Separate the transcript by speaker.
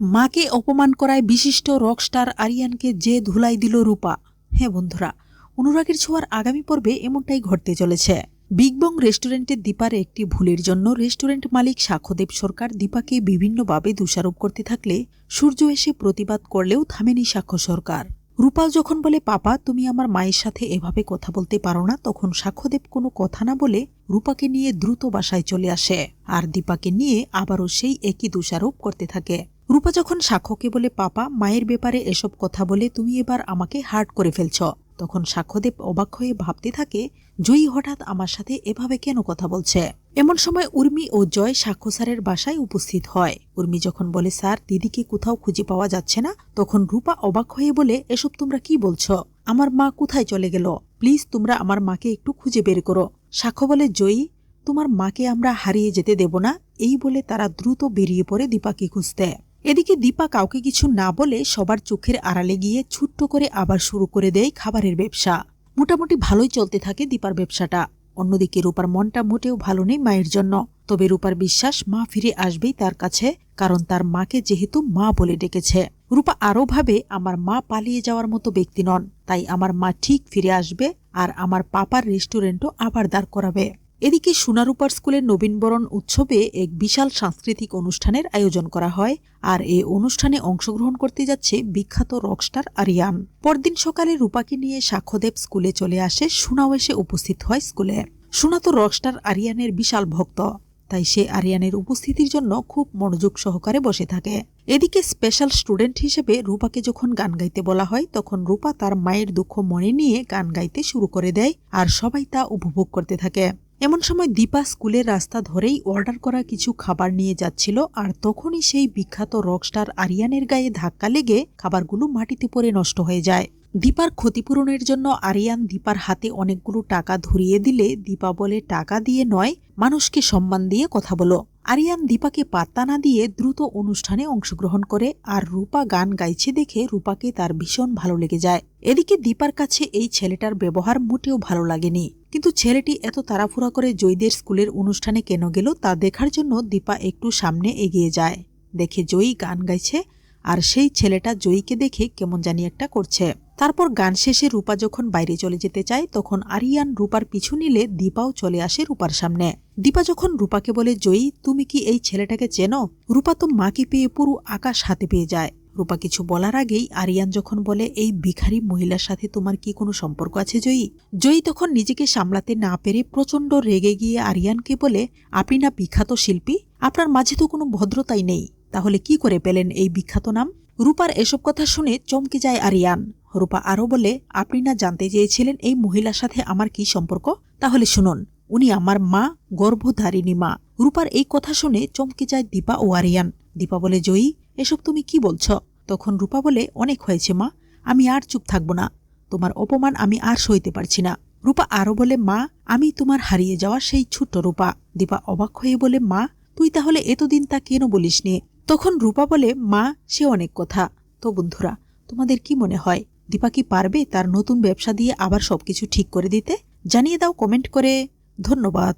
Speaker 1: মাকে অপমান করায় বিশিষ্ট রকস্টার আরিয়ানকে যে ধুলাই দিল রূপা। হ্যাঁ বন্ধুরা, অনুরাগের ছোঁয়ার আগামী পর্বে এমনটাই ঘটতে চলেছে। বিগ বং রেস্টুরেন্টের দীপার একটি ভুলের জন্য রেস্টুরেন্ট মালিক সাক্ষ্যদেব সরকার দীপাকে বিভিন্নভাবে দোষারোপ করতে থাকলে সূর্য এসে প্রতিবাদ করলেও থামেনি সাক্ষ্য সরকার। রূপা যখন বলে, পাপা, তুমি আমার মায়ের সাথে এভাবে কথা বলতে পারো না, তখন সাক্ষ্যদেব কোনো কথা না বলে রূপাকে নিয়ে দ্রুত বাসায় চলে আসে। আর দীপাকে নিয়ে আবারও সেই একই দোষারোপ করতে থাকে। রূপা যখন সাক্ষ্যকে বলে, পাপা, মায়ের ব্যাপারে এসব কথা বলে তুমি এবার আমাকে হার্ট করে ফেলছ। তখন সাক্ষ্যদেব অবাক হয়ে ভাবতে থাকে, জয়ী হঠাৎ আমার সাথে এভাবে কেন কথা বলছে? এমন সময় উর্মি ও জয় সাক্ষ্য স্যারের বাসায় উপস্থিত হয়। উর্মি যখন বলে, স্যার, দিদিকে কোথাও খুঁজে পাওয়া যাচ্ছে না, তখন রূপা অবাক হয়ে বলে, এসব তোমরা কি বলছো? আমার মা কোথায় চলে গেল? প্লিজ তোমরা আমার মাকে একটু খুঁজে বের করো। সাক্ষ্য বলে, জয়ী, তোমার মাকে আমরা হারিয়ে যেতে দেব না। এই বলে তারা দ্রুত বেরিয়ে পড়ে দীপাকে খুঁজতে। এদিকে দীপা কাউকে কিছু না বলে সবার চোখের আড়ালে গিয়ে ছুট্ট করে আবার শুরু করে দেয় খাবারের ব্যবসা। মোটামুটি ভালোই চলতে থাকে দীপার ব্যবসাটা। অন্যদিকে রূপার মনটা মোটেও ভালো নেই মায়ের জন্য। তবে রূপার বিশ্বাস মা ফিরে আসবেই তার কাছে, কারণ তার মাকে যেহেতু মা বলে ডেকেছে। রূপা আরও ভাবে, আমার মা পালিয়ে যাওয়ার মতো ব্যক্তি নন, তাই আমার মা ঠিক ফিরে আসবে আর আমার পাপার রেস্টুরেন্টও আবার দাঁড় করাবে। এদিকে সোনারূপার স্কুলের নবীনবরণ উৎসবে এক বিশাল সাংস্কৃতিক অনুষ্ঠানের আয়োজন করা হয়, আর এই অনুষ্ঠানে অংশগ্রহণ করতে যাচ্ছে বিখ্যাত রকস্টার আরিয়ান পরদিন সকালে রূপাকে নিয়ে সাক্ষ্যদেব স্কুলে চলে আসে, সুনাও এসে উপস্থিত হয় স্কুলে। সুনা তো রকস্টার আরিয়ানের বিশাল ভক্ত, তাই সে আরিয়ানের উপস্থিতির জন্য খুব মনোযোগ সহকারে বসে থাকে। এদিকে স্পেশাল স্টুডেন্ট হিসেবে রূপাকে যখন গান গাইতে বলা হয়, তখন রূপা তার মায়ের দুঃখ মনে নিয়ে গান গাইতে শুরু করে দেয়, আর সবাই তা উপভোগ করতে থাকে। এমন সময় দীপা স্কুলের রাস্তা ধরেই অর্ডার করা কিছু খাবার নিয়ে যাচ্ছিল আর তখনই সেই বিখ্যাত রকস্টার আরিয়ানের গায়ে ধাক্কা লেগে খাবারগুলো মাটিতে পড়ে নষ্ট হয়ে যায়। দীপার ক্ষতিপূরণের জন্য আরিয়ান দীপার হাতে অনেকগুলো টাকা ধরিয়ে দিলে দীপা বলে, টাকা দিয়ে নয়, মানুষকে সম্মান দিয়ে কথা বলো। আরিয়ান দীপাকে পাত্তা না দিয়ে দ্রুত অনুষ্ঠানে অংশগ্রহণ করে আর রূপা গান গাইছে দেখে রূপাকে তার ভীষণ ভালো লেগে যায়। এদিকে দীপার কাছে এই ছেলেটার ব্যবহার মোটেও ভালো লাগেনি। কিন্তু ছেলেটি এত তাড়াফুড়া করে জয়ীদের স্কুলের অনুষ্ঠানে কেন গেল তা দেখার জন্য দীপা একটু সামনে এগিয়ে যায়। দেখে জয়ী গান গাইছে, আর সেই ছেলেটা জয়ীকে দেখে কেমন জানি একটা করছে। তারপর গান শেষে রূপা যখন বাইরে চলে যেতে চায়, তখন আরিয়ান রূপার পিছু নিলে দীপাও চলে আসে রূপার সামনে। দীপা যখন রূপাকে বলে, জয়ী, তুমি কি এই ছেলেটাকে চেনো? রূপা তো মাকে পেয়ে পুরো আকাশ হাতে পেয়ে যায়। রূপা কিছু বলার আগেই আরিয়ান যখন বলে, এই ভিখারি মহিলার সাথে তোমার কি কোনো সম্পর্ক আছে, জয়ী? জয়ী তখন নিজেকে সামলাতে না পেরে প্রচণ্ড রেগে গিয়ে আরিয়ানকে বলে, আপনি না বিখ্যাত শিল্পী? আপনার মাঝে তো কোনো ভদ্রতাই নেই। তাহলে কি করে পেলেন এই বিখ্যাত নাম? রূপার এসব কথা শুনে চমকে যায় আরিয়ান। রূপা আরও বলে, আপনি না জানতে চেয়েছিলেন এই মহিলার সাথে আমার কি সম্পর্ক? তাহলে শুনুন, উনি আমার মা, গর্ভধারিণী মা। রূপার এই কথা শুনে চমকে যায় দীপা ও আরিয়ান। দীপা বলে, জয়ী, এসব তুমি কি বলছ? তখন রূপা বলে, অনেক হয়েছে মা, আমি আর চুপ থাকব না। তোমার অপমান আমি আর সইতে পারছি না। রূপা আরও বলে, মা, আমি তোমার হারিয়ে যাওয়া সেই ছোট্ট রূপা। দীপা অবাক হয়ে বলে, মা, তুই তাহলে এতদিন তা কেন বলিস নি তখন রূপা বলে, মা, সে অনেক কথা। তো বন্ধুরা, তোমাদের কি মনে হয়, দীপা কি পারবে তার নতুন ব্যবসা দিয়ে আবার সবকিছু ঠিক করে দিতে? জানিয়ে দাও কমেন্ট করে। ধন্যবাদ।